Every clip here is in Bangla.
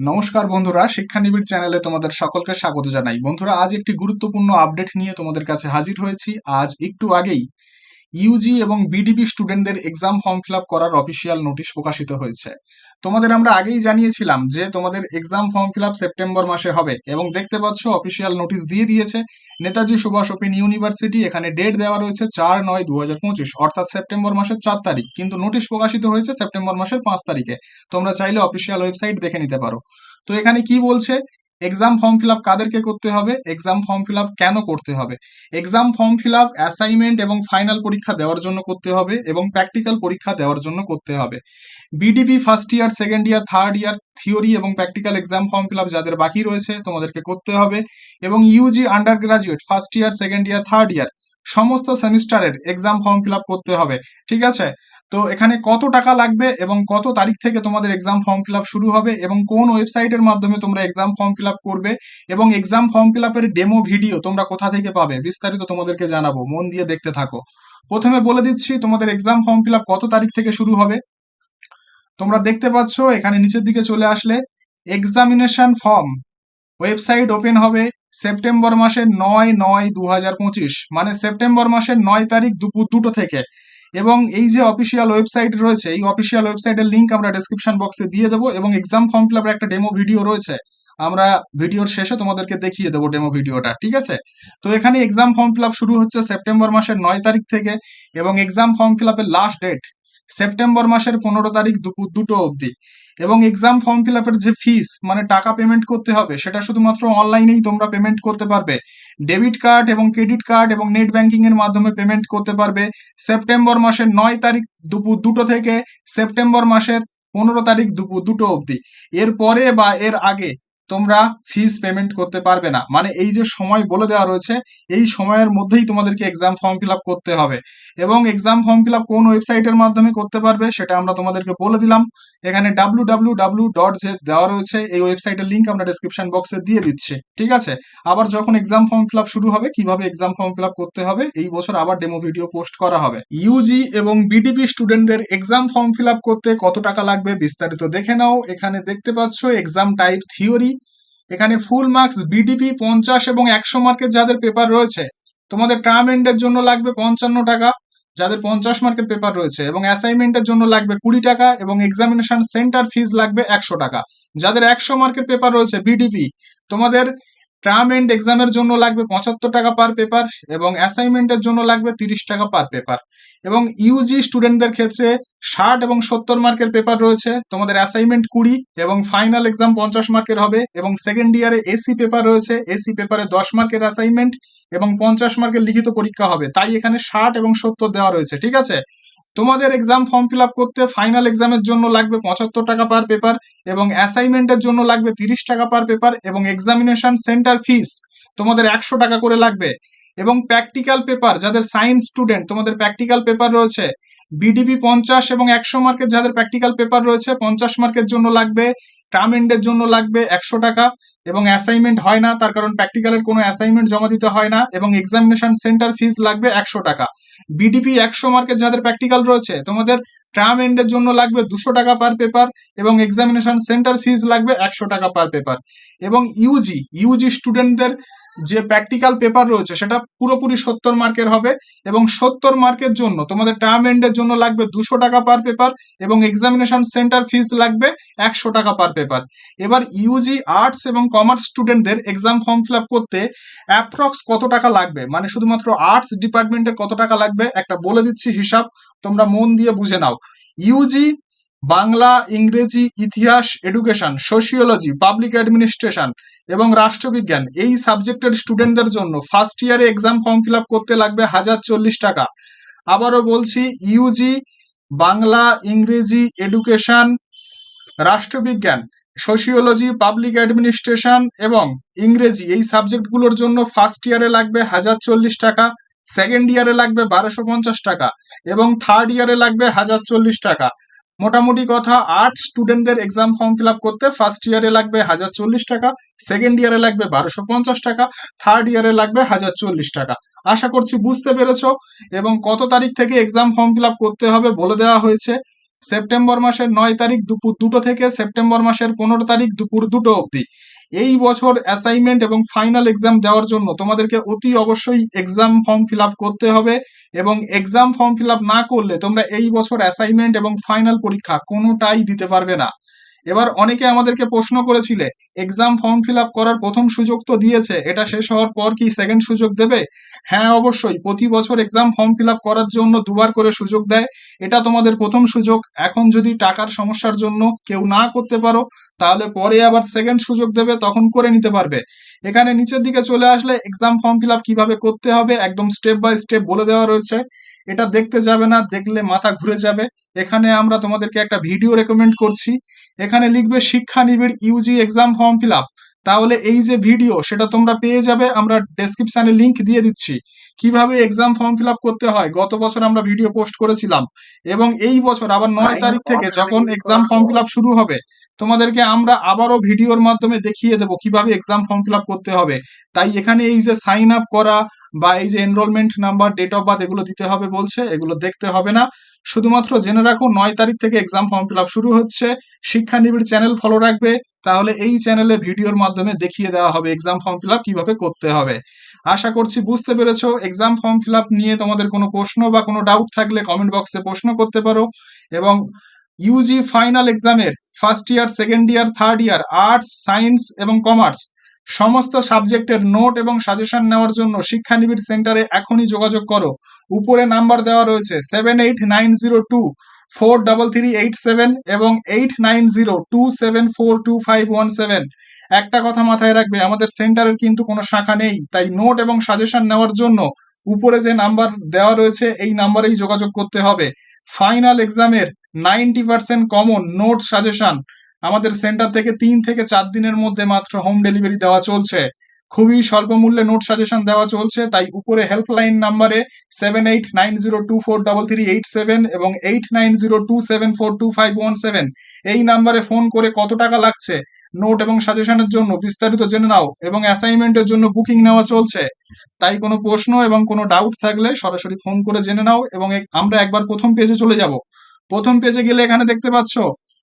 নমস্কার বন্ধুরা, শিক্ষানিবিড় চ্যানেলে তোমাদের সকলকে স্বাগত জানাই। বন্ধুরা, আজ একটি গুরুত্বপূর্ণ আপডেট নিয়ে তোমাদের কাছে হাজির হয়েছি। আজ একটু আগেই ইউজি এবং বিডিপি স্টুডেন্টদের এক্সাম ফর্ম ফিল আপ করার অফিসিয়াল নোটিশ প্রকাশিত হয়েছে। তোমাদের আমরা আগেই জানিয়েছিলাম যে তোমাদের exam form fill up September মাসে হবে এবং দেখতে পাচ্ছ অফিসিয়াল নোটিশ দিয়ে দিয়েছে। নেতাজি সুভাষ ওপেন ইউনিভার্সিটি, এখানে ডেট দেওয়া রয়েছে চার নয় দু অর্থাৎ সেপ্টেম্বর মাসের চার তারিখ। কিন্তু নোটিশ প্রকাশিত হয়েছে সেপ্টেম্বর মাসের পাঁচ তারিখে। তোমরা চাইলে অফিসিয়াল ওয়েবসাইট দেখে নিতে পারো। তো এখানে কি বলছে? এক্সাম ফর্ম ফিল আপ কাদেরকে করতে হবে? এক্সাম ফর্ম ফিল আপ কেন করতে হবে? Exam form fill up assignment এবং ফাইনাল পরীক্ষা দেওয়ার জন্য করতে হবে এবং প্র্যাকটিক্যাল পরীক্ষা দেওয়ার জন্য করতে হবে। BDP first year second year third year theory এবং practical exam form fill up যাদের বাকি রয়েছে তোমাদেরকে করতে হবে এবং UG undergraduate first year second year third year সমস্ত সেমিস্টারের এক্সাম ফর্ম ফিল আপ করতে হবে। ঠিক আছে? তো এখানে কত টাকা লাগবে এবং কত তারিখ থেকে তোমাদের এক্সাম ফর্ম ফিল শুরু হবে এবং কোন ওয়েবসাইটের মাধ্যমে তোমরা এক্সাম ফর্ম ফিল করবে এবং exam form fill demo video তোমরা কোথা থেকে পাবে বিস্তারিত তোমাদেরকে জানাব, মন দিয়ে দেখতে থাকো। প্রথমে বলে দিচ্ছি তোমাদের এক্সাম ফর্ম ফিল কত তারিখ থেকে শুরু হবে। তোমরা দেখতে পাচ্ছ এখানে নিচের দিকে চলে আসলে এক্সামিনেশন ফর্ম ওয়েবসাইট ওপেন হবে সেপ্টেম্বর মাসের নয় নয় দু মানে সেপ্টেম্বর মাসের নয় তারিখ দুপুর দুটো থেকে। এবং এই যে অফিসিয়াল ওয়েবসাইট রয়েছে, এই অফিসিয়াল ওয়েবসাইটের লিঙ্ক আমরা ডেসক্রিপশন বক্সে দিয়ে দেবো এবং এক্সাম ফর্ম ফিল একটা ডেমো ভিডিও রয়েছে। আমরা ভিডিওর শেষে তোমাদেরকে দেখিয়ে দেবো ডেমো ভিডিওটা ঠিক আছে? তো এখানে এক্সাম ফর্ম ফিল শুরু হচ্ছে সেপ্টেম্বর মাসের নয় তারিখ থেকে এবং exam form fill last date September মাসের পনেরো তারিখ দুপুর দুটো অবধি। এবং এক্সাম ফর্ম ফিল আপের যে ফিস মানে টাকা পেমেন্ট করতে হবে, সেটা শুধুমাত্র অনলাইনেই তোমরা পেমেন্ট করতে পারবে। ডেবিট কার্ড এবং ক্রেডিট কার্ড এবং নেট ব্যাংকিং এর মাধ্যমে পেমেন্ট করতে পারবে। সেপ্টেম্বর মাসের নয় তারিখ দুপুর দুটো থেকে সেপ্টেম্বর মাসের পনেরো তারিখ দুপুর দুটো অবধি। এর পরে বা এর আগে তোমরা ফিস পেমেন্ট করতে পারবে না। মানে এই যে সময় বলে দেওয়া রয়েছে, এই সময়ের মধ্যেই তোমাদেরকে এক্সাম ফর্ম ফিল করতে হবে। এবং এক্সাম ফর্ম ফিল কোন ওয়েবসাইটের মাধ্যমে করতে পারবে, সেটা আমরা তোমাদেরকে বলে দিলাম। এখানে ডাব্লু ডাব্লু ডাব্লু ডট যে দেওয়া রয়েছে, এই ওয়েবসাইটের লিঙ্ক আমরা ডিসক্রিপশন বক্সে দিয়ে দিচ্ছি। ঠিক আছে? আবার যখন এক্সাম ফর্ম ফিল শুরু হবে, কীভাবে এক্সাম ফর্ম ফিল করতে হবে, এই বছর আবার ডেমো ভিডিও পোস্ট করা হবে। ইউজি এবং বিডিপি স্টুডেন্টদের এক্সাম ফর্ম ফিল করতে কত টাকা লাগবে, বিস্তারিত দেখে নাও। এখানে দেখতে পাচ্ছ এক্সাম টাইপ থিওরি এখানে ফুল মার্কস বিডিপি পঞ্চাশ এবং একশো মার্কের যাদের পেপার রয়েছে, তোমাদের টার্ম এন্ডের জন্য লাগবে পঞ্চান্ন টাকা, যাদের পঞ্চাশ মার্কের পেপার রয়েছে এবং অ্যাসাইনমেন্টের জন্য লাগবে কুড়ি টাকা এবং এক্সামিনেশন সেন্টার ফিজ লাগবে একশো টাকা। যাদের একশো মার্কের পেপার রয়েছে বিডিপি তোমাদের টার্ম এন্ড এক্সামের জন্য লাগবে পঁচাত্তর টাকা পার পেপার এবং অ্যাসাইনমেন্টের জন্য লাগবে তিরিশ টাকা পার পেপার এবং ইউজি স্টুডেন্টদের ক্ষেত্রে ষাট এবং সত্তর মার্কের পেপার রয়েছে। তোমাদের অ্যাসাইনমেন্ট কুড়ি এবং ফাইনাল এক্সাম পঞ্চাশ মার্কের হবে এবং সেকেন্ড ইয়ারে এসি পেপার রয়েছে। এসি পেপারে দশ মার্কের অ্যাসাইনমেন্ট এবং পঞ্চাশ মার্কের লিখিত পরীক্ষা হবে। তাই এখানে ষাট এবং সত্তর দেওয়া রয়েছে। ঠিক আছে? তোমাদের এক্সাম ফর্ম ফিল আপ করতে ফাইনাল এক্সামের জন্য লাগবে পঁচাত্তর টাকা পার পেপার এবং অ্যাসাইনমেন্টের জন্য লাগবে তিরিশ টাকা পার পেপার এবং এক্সামিনেশন সেন্টার ফিস তোমাদের একশো টাকা করে লাগবে। এবং প্র্যাকটিক্যাল পেপার যাদের সায়েন্স স্টুডেন্ট তোমাদের প্র্যাকটিক্যাল পেপার রয়েছে বিডিপি পঞ্চাশ এবং একশো মার্কের যাদের প্র্যাকটিক্যাল পেপার রয়েছে, পঞ্চাশ মার্কের জন্য লাগবে টার্ম এন্ডের জন্য লাগবে একশো টাকা এবং অ্যাসাইনমেন্ট হয় না, তার কারণ প্র্যাকটিক্যালের কোনো অ্যাসাইনমেন্ট জমা দিতে হয় না এবং এক্সামিনেশন সেন্টার ফিস লাগবে একশো টাকা। বিডিপি একশো মার্কের যাদের প্র্যাকটিক্যাল রয়েছে, তোমাদের টার্ম এন্ডের জন্য লাগবে দুশো টাকা পার পেপার এবং এক্সামিনেশন সেন্টার ফিস লাগবে একশো টাকা পার পেপার এবং ইউজি ইউজি স্টুডেন্টদের যে প্র্যাকটিক্যাল পেপার রয়েছে, সেটা পুরোপুরি সত্তর মার্কের হবে এবং সত্তর মার্কের জন্য, তোমাদের টার্ম এন্ডের জন্য লাগবে দুশো টাকা পার পেপার এবং এক্সামিনেশন সেন্টার ফিস লাগবে একশো টাকা পার পেপার এবার ইউজি আর্টস এবং কমার্স স্টুডেন্টদের এক্সাম ফর্ম ফিল করতে অ্যাপ্রক্স কত টাকা লাগবে? মানে শুধুমাত্র আর্টস ডিপার্টমেন্টের কত টাকা লাগবে? একটা বলে দিচ্ছি হিসাব, তোমরা মন দিয়ে বুঝে নাও। ইউজি বাংলা, ইংরেজি, ইতিহাস এডুকেশন সোশিওলজি পাবলিক অ্যাডমিনিস্ট্রেশন এবং রাষ্ট্রবিজ্ঞান এই সাবজেক্টের স্টুডেন্টদের জন্য ফার্স্ট ইয়ারে এক্সাম ফর্ম ফিল করতে লাগবে হাজার চল্লিশ টাকা। আবারও বলছি ইউজি বাংলা, ইংরেজি এডুকেশন রাষ্ট্রবিজ্ঞান সোশিওলজি পাবলিক অ্যাডমিনিস্ট্রেশন এবং ইংরেজি এই সাবজেক্টগুলোর জন্য ফার্স্ট ইয়ারে লাগবে হাজার চল্লিশ টাকা সেকেন্ড ইয়ারে লাগবে বারোশো পঞ্চাশ টাকা এবং থার্ড ইয়ারে লাগবে হাজার চল্লিশ টাকা। মোটামুটি কথা আর্ট স্টুডেন্টদের এক্সাম ফর্ম ফিল করতে ফার্স্ট ইয়ারে লাগবে হাজার চল্লিশ টাকা সেকেন্ড ইয়ারে লাগবে বারোশো পঞ্চাশ টাকা থার্ড ইয়ারে লাগবে হাজার চল্লিশ টাকা। আশা করছি বুঝতে পেরেছ এবং কত তারিখ থেকে এক্সাম ফর্ম ফিল করতে হবে বলে দেওয়া হয়েছে। সেপ্টেম্বর মাসের নয় তারিখ দুপুর দুটো থেকে সেপ্টেম্বর মাসের পনেরো তারিখ দুপুর দুটো অবধি। এই বছর অ্যাসাইনমেন্ট এবং ফাইনাল এক্সাম দেওয়ার জন্য তোমাদেরকে অতি অবশ্যই এক্সাম ফর্ম ফিল করতে হবে। এবং এক্সাম ফর্ম ফিল না করলে তোমরা এই বছর অ্যাসাইনমেন্ট এবং ফাইনাল পরীক্ষা কোনোটাই দিতে পারবে না। এবার অনেকে আমাদেরকে প্রশ্ন করেছিলে এক্সাম ফর্ম ফিল আপ করার প্রথম সুযোগ তো দিয়েছে, এটা শেষ হওয়ার পর কি সেকেন্ড সুযোগ দেবে? হ্যাঁ অবশ্যই, প্রতি বছর এক্সাম ফর্ম ফিল আপ করার জন্য দুবার করে সুযোগ দেয়, এটা তোমাদের প্রথম সুযোগ। এখন যদি টাকার সমস্যার জন্য কেউ না করতে পারো, তাহলে পরে আবার সেকেন্ড সুযোগ দেবে, তখন করে নিতে পারবে। এখানে নিচের দিকে চলে আসলে এক্সাম ফর্ম ফিল আপ কীভাবে করতে হবে, একদম স্টেপ বাই স্টেপ বলে দেওয়া রয়েছে। এটা দেখতে যাবে না দেখলে মাথা ঘুরে যাবে। এখানে আমরা তোমাদেরকে একটা ভিডিও রেকমেন্ড করছি। এখানে লিখবে শিক্ষা নিবিড় UG exam form fill up তাহলে এই যে ভিডিও সেটা তোমরা পেয়ে যাবে। আমরা ডেসক্রিপশনে লিংক দিয়ে দিচ্ছি। কীভাবে এক্সাম ফর্ম ফিল করতে হয়? গত বছর আমরা ভিডিও পোস্ট করেছিলাম। এবং এই বছর আবার নয় তারিখ থেকে যখন এক্সাম ফর্ম ফিল আপ শুরু হবে তোমাদেরকে আমরা আবারও ভিডিওর মাধ্যমে দেখিয়ে দেবো কীভাবে এক্সাম ফর্ম ফিল আপ করতে হবে। তাই এখানে এই যে সাইন আপ করা বা এই যে enrolment number date of birth এগুলো দিতে হবে বলছে, এগুলো দেখতে হবে না। শুধুমাত্র জেনে রাখো, নয় তারিখ থেকে এক্সাম ফর্ম ফিল শুরু হচ্ছে। শিক্ষা নিবিড় চ্যানেল ফলো রাখবে, তাহলে এই চ্যানেলে ভিডিওর মাধ্যমে দেখিয়ে দেওয়া হবে এক্সাম ফর্ম ফিল কীভাবে করতে হবে। আশা করছি বুঝতে পেরেছ এক্সাম ফর্ম ফিল নিয়ে তোমাদের কোনো প্রশ্ন বা কোনো ডাউট থাকলে কমেন্ট বক্সে প্রশ্ন করতে পারো। এবং ইউজি ফাইনাল এক্সামের first year second year third year arts science এবং কমার্স সমস্ত সাবজেক্টের নোট এবং সাজেশন নেওয়ার জন্য শিক্ষানিবিড় সেন্টারে এখনই যোগাযোগ করো। উপরে নাম্বার দেওয়া রয়েছে seven eight nine zero two four double three eight seven এবং eight nine zero two seven four two five one seven একটা কথা মাথায় রাখবে, আমাদের সেন্টারের কিন্তু কোনো শাখা নেই, তাই নোট এবং সাজেশন নেওয়ার জন্য উপরে যে নাম্বার দেওয়া রয়েছে, এই নাম্বারেই যোগাযোগ করতে হবে। ফাইনাল এক্সামের ninety percent common note suggestion. আমাদের সেন্টার থেকে তিন থেকে চার দিনের মধ্যে মাত্র হোম ডেলিভারি দেওয়া চলছে। খুবই স্বল্প মূল্যে নোট সাজেশন দেওয়া চলছে, তাই উপরে হেল্পলাইন নাম্বারে seven eight nine zero two four double three eight seven এবং eight nine zero two seven four two five one seven. এই নাম্বারে ফোন করে কত টাকা লাগছে, নোট এবং সাজেশনের জন্য বিস্তারিত জেনে নাও এবং অ্যাসাইনমেন্টের জন্য বুকিং নেওয়া চলছে। তাই কোনো প্রশ্ন এবং কোনো ডাউট থাকলে সরাসরি ফোন করে জেনে নাও এবং আমরা একবার প্রথম পেজে চলে যাব। প্রথম পেজে গেলে এখানে দেখতে পাচ্ছ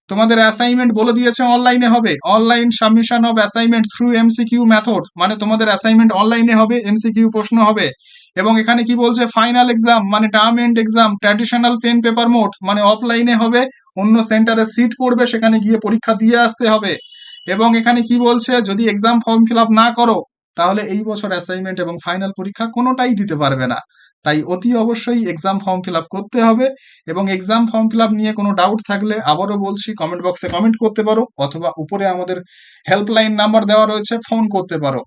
তোমাদের অ্যাসাইনমেন্ট বলে দিয়েছে অনলাইনে হবে। Online submission of assignment through MCQ method মানে তোমাদের অ্যাসাইনমেন্ট অনলাইনে হবে এমসিকিউ প্রশ্ন হবে। এবং এখানে কি বলছে? ফাইনাল এক্সাম মানে term end exam traditional pen paper mode মানে অফলাইনে হবে, অন্য সেন্টারে সিট পড়বে সেখানে গিয়ে পরীক্ষা দিয়ে আসতে হবে। এবং এখানে কি বলছে? যদি এক্সাম ফর্ম ফিল আপ না করো, তাহলে এই বছর অ্যাসাইনমেন্ট এবং ফাইনাল পরীক্ষা কোনোটাই দিতে পারবে না। তাই অতি অবশ্যই এক্সাম ফর্ম ফিল করতে হবে এবং এক্সাম ফর্ম ফিল নিয়ে কোনো ডাউট থাকলে আবারও বলছি কমেন্ট বক্সে কমেন্ট করতে পারো অথবা উপরে আমাদের হেল্পলাইন নাম্বার দেওয়া রয়েছে ফোন করতে পারো।